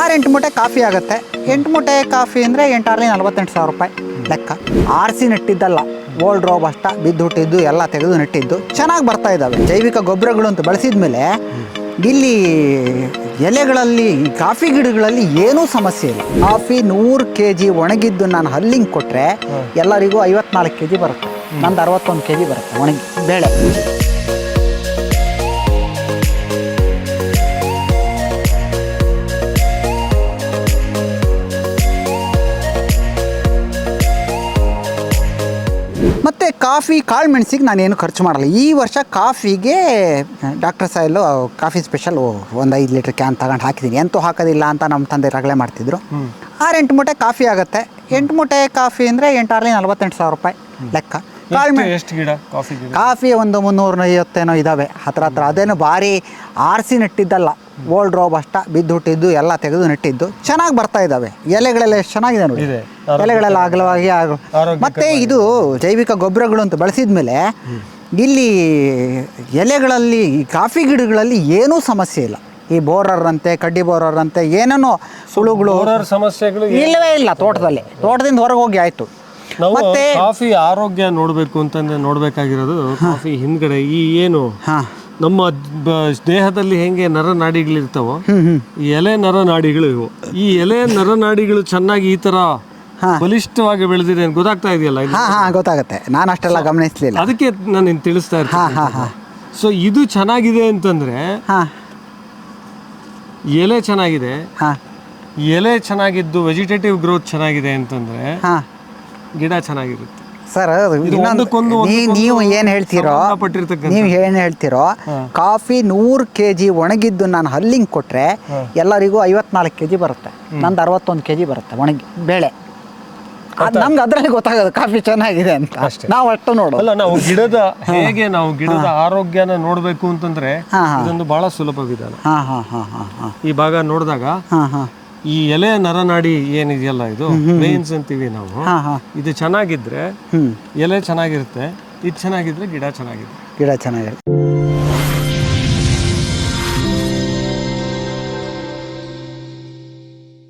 ಆರು ಎಂಟು ಮೂಟೆ ಕಾಫಿ ಆಗುತ್ತೆ. ಎಂಟು ಮೂಟೆ ಕಾಫಿ ಅಂದರೆ ಎಂಟಾರಲಿ ನಲ್ವತ್ತೆಂಟು ಸಾವಿರ ರೂಪಾಯಿ ಲೆಕ್ಕ. ಆರಿಸಿ ನೆಟ್ಟಿದ್ದಲ್ಲ ಓಲ್ಡ್ ರೋಬ್ ಅಷ್ಟ ಬಿದ್ದು ಹುಟ್ಟಿದ್ದು ಎಲ್ಲ ತೆಗೆದು ನೆಟ್ಟಿದ್ದು. ಚೆನ್ನಾಗಿ ಬರ್ತಾ ಇದ್ದಾವೆ ಜೈವಿಕ ಗೊಬ್ಬರಗಳು ಅಂತ ಬಳಸಿದ ಮೇಲೆ ಇಲ್ಲಿ ಎಲೆಗಳಲ್ಲಿ ಕಾಫಿ ಗಿಡಗಳಲ್ಲಿ ಏನೂ ಸಮಸ್ಯೆ ಇಲ್ಲ. ಕಾಫಿ ನೂರು ಕೆ ಜಿ ಒಣಗಿದ್ದು ನಾನು ಹಲ್ಲಿಂಗ್ ಕೊಟ್ಟರೆ ಎಲ್ಲರಿಗೂ ಐವತ್ನಾಲ್ಕು ಕೆ ಜಿ ಬರುತ್ತೆ. ನಂದು ಅರವತ್ತೊಂದು ಕೆ ಜಿ ಬರುತ್ತೆ ಒಣಗಿ ಬೇಳೆ. ಮತ್ತು ಕಾಫಿ ಕಾಳು ಮೆಣಸಿಗೆ ನಾನೇನು ಖರ್ಚು ಮಾಡಲ್ಲ. ಈ ವರ್ಷ ಕಾಫಿಗೆ ಡಾಕ್ಟರ್ ಸಾಯಿಲು ಕಾಫಿ ಸ್ಪೆಷಲ್ ಒಂದು ಐದು ಲೀಟ್ರ್ ಕ್ಯಾನ್ ತಗೊಂಡು ಹಾಕಿದ್ದೀನಿ ಎಂತೂ ಹಾಕೋದಿಲ್ಲ ಅಂತ ನಮ್ಮ ತಂದೆ ರಗಳೆ ಮಾಡ್ತಿದ್ರು. ಆರು ಎಂಟು ಮೂಟೆ ಕಾಫಿ ಆಗುತ್ತೆ. ಎಂಟು ಮೂಟೆ ಕಾಫಿ ಅಂದರೆ ಎಂಟಾರಲಿ ನಲ್ವತ್ತೆಂಟು ಸಾವಿರ ರೂಪಾಯಿ ಲೆಕ್ಕ. ಕಾಳು ಎಷ್ಟು- ಗಿಡ ಕಾಫಿ ಕಾಫಿ ಒಂದು ಮುನ್ನೂರ ಐವತ್ತೇನೋ ಇದ್ದಾವೆ ಹತ್ರ ಹತ್ರ. ಅದೇನು ಭಾರಿ ಆರಿಸಿ ನೆಟ್ಟಿದ್ದಲ್ಲ ಓಲ್ಡ್ ರೋಬ್ ಅಷ್ಟ ಬಿದ್ದು ಹುಟ್ಟಿದ್ದು ಎಲ್ಲ ತೆಗೆದು ನೆಟ್ಟಿದ್ದು ಚೆನ್ನಾಗಿ ಬರ್ತಾ ಇದ್ದಾವೆ ಎಲೆಗಳೆಲ್ಲ ಎಷ್ಟು ಚೆನ್ನಾಗಿದೆ ನೋಡಿ. ಎಲೆಗಳೆಲ್ಲ ಅಗಲವಾಗಿ ಆಗ ಮತ್ತೆ ಇದು ಜೈವಿಕ ಗೊಬ್ಬರಗಳು ಅಂತ ಬಳಸಿದ ಮೇಲೆ ಇಲ್ಲಿ ಎಲೆಗಳಲ್ಲಿ ಈ ಕಾಫಿ ಗಿಡಗಳಲ್ಲಿ ಏನೂ ಸಮಸ್ಯೆ ಇಲ್ಲ. ಈ ಬೋರರ್ ಅಂತೆ ಕಡ್ಡಿ ಬೋರರ್ ಅಂತೆ ಏನೇನೋ ಸುಳುಗಳು ಸಮಸ್ಯೆಗಳು ಇಲ್ಲವೇ ಇಲ್ಲ ತೋಟದಲ್ಲಿ. ತೋಟದಿಂದ ಹೊರಗೆ ಹೋಗಿ ಆಯ್ತು. ಮತ್ತೆ ಕಾಫಿ ಆರೋಗ್ಯ ನೋಡಬೇಕು ಅಂತಂದ್ರೆ ನೋಡ್ಬೇಕಾಗಿರೋದು ಕಾಫಿ ಹಿಂದ್ಗಡೆ ಈ ಏನು ಹಾ. ನಮ್ಮ ದೇಹದಲ್ಲಿ ಹೆಂಗೆ ನರನಾಡಿಗಳಿರ್ತಾವೋ ಈ ಎಲೆ ನರನಾಡಿಗಳು ಇವು. ಈ ಎಲೆ ನರನಾಡಿಗಳು ಚೆನ್ನಾಗಿ ಈ ತರ ಬಲಿಷ್ಠವಾಗಿ ಬೆಳೆದಿದೆ ಅಂತ ಗೊತ್ತಾಗ್ತಾ ಇದೆಯಲ್ಲ ಇದು? ಹಾ ಹಾ ಗೊತ್ತಾಗುತ್ತೆ. ನಾನು ಅಷ್ಟೆಲ್ಲ ಗಮನಿಸಲಿಲ್ಲ. ಅದಕ್ಕೆ ನಾನು ನಿನ್ ತಿಳಿಸ್ತಾ ಇರ್ತೀನಿ ಸೊ ಇದು ಚೆನ್ನಾಗಿದೆ ಅಂತಂದ್ರೆ ಹಾ. ಎಲೆ ಚೆನ್ನಾಗಿದೆ ಹಾ. ಎಲೆ ಚೆನ್ನಾಗಿದ್ದು ವೆಜಿಟೇಟಿವ್ ಗ್ರೋತ್ ಚೆನ್ನಾಗಿದೆ ಅಂತಂದ್ರೆ ಹಾ. ಗಿಡ ಚೆನ್ನಾಗಿರುತ್ತೆ. ಸರ್ ಇನ್ನೊಂದು ನೀವು ಏನು ಹೇಳ್ತೀರೋ ಸಂಬಂಧಪಟ್ಟಿರ್ತಕ್ಕಂಥ ನೀವು ಏನು ಹೇಳ್ತೀರೋ ಕಾಫಿ ನೂರು ಕೆ ಜಿ ಒಣಗಿದ್ದು ನಾನು ಹಲ್ಲಿಂಗ್ ಕೊಟ್ಟರೆ ಎಲ್ಲರಿಗೂ ಐವತ್ನಾಲ್ಕು ಕೆ ಜಿ ಬರುತ್ತೆ ನಂದು ಅರವತ್ತೊಂದು ಕೆ ಜಿ ಬರುತ್ತೆ ಒಣಗಿ ಬೇಳೆ. ಅದು ನಮ್ಗೆ ಅದರಲ್ಲಿ ಗೊತ್ತಾಗೋದು ಕಾಫಿ ಚೆನ್ನಾಗಿದೆ ಅಂತ. ಅಷ್ಟೇ. ನಾವು ಅಷ್ಟು ನೋಡು ಅಲ್ಲ ನಾವು ಗಿಡದ ಹೇಗೆ ನಾವು ಗಿಡದ ಆರೋಗ್ಯನ ನೋಡ್ಬೇಕು ಅಂತಂದ್ರೆ ಹಾ, ಹಾ. ಇದೊಂದು ಬಹಳ ಸುಲಭ ವಿಧಾನ. ಹಾಂ ಹಾಂ ಹಾಂ ಹಾಂ ಹಾಂ. ಈ ಭಾಗ ನೋಡಿದಾಗ ಹಾಂ ಹಾಂ. ಈ ಎಲೆ ನರನಾಡಿ ಏನಿದೆಯಲ್ಲ ಇದು? ಮೇನ್ಸ್ ಅಂತೀವಿ ನಾವು. ಇದು ಚೆನ್ನಾಗಿದ್ರೆ ಎಲೆ ಚೆನ್ನಾಗಿರುತ್ತೆ ಇದು ಚೆನ್ನಾಗಿದ್ರೆ ಗಿಡ ಚೆನ್ನಾಗಿದೆ ಗಿಡ ಚೆನ್ನಾಗಿದೆ